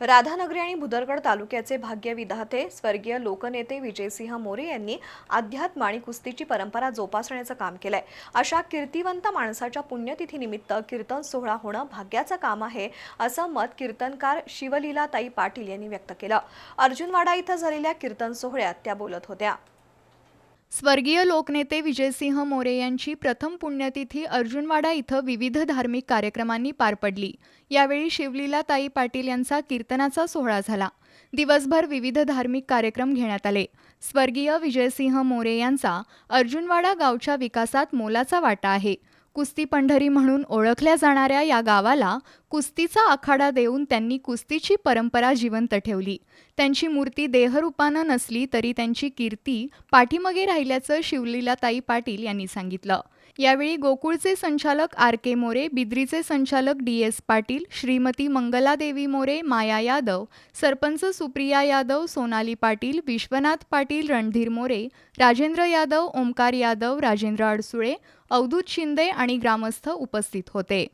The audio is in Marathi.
राधानगरी आणि भुदरगड तालुक्याचे भाग्य विधाते स्वर्गीय लोकनेते विजयसिंह मोरे यांनी अध्यात्म आणि कुस्तीची परंपरा जोपासण्याचं काम केलंय. अशा कीर्तिवंत माणसाच्या पुण्यतिथीनिमित्त कीर्तन सोहळा होणं भाग्याचं काम आहे असं मत कीर्तनकार शिवलीलाताई पाटील यांनी व्यक्त केलं. अर्जुनवाडा इथं झालेल्या कीर्तन सोहळ्यात त्या बोलत होत्या. स्वर्गीय लोकनेते विजयसिंह मोरे यांची प्रथम पुण्यतिथी अर्जुनवाडा इथं विविध धार्मिक कार्यक्रमांनी पार पडली. यावेळी शिवलीलाताई पाटील यांचा कीर्तनाचा सोहळा झाला. दिवसभर विविध धार्मिक कार्यक्रम घेण्यात आले. स्वर्गीय विजयसिंह मोरे यांचा अर्जुनवाडा गावच्या विकासात मोलाचा वाटा आहे. कुस्ती पंढरी म्हणून ओळखल्या जाणाऱ्या या गावाला कुस्तीचा आखाडा देऊन त्यांनी कुस्तीची परंपरा जिवंत ठेवली. त्यांची मूर्ती देहरूपानं नसली तरी त्यांची कीर्ती पाठीमागे राहिल्याचं शिवलीलाताई पाटील यांनी सांगितलं. यावेळी गोकुळचे संचालक आर के मोरे बिद्रीचे संचालक डी एस पाटील श्रीमती मंगलादेवी मोरे माया यादव सरपंच सुप्रिया यादव सोनाली पाटील विश्वनाथ पाटील रणधीर मोरे राजेंद्र यादव ओमकार यादव राजेंद्र अडसुळे अवधूत शिंदे आणि ग्रामस्थ उपस्थित होते.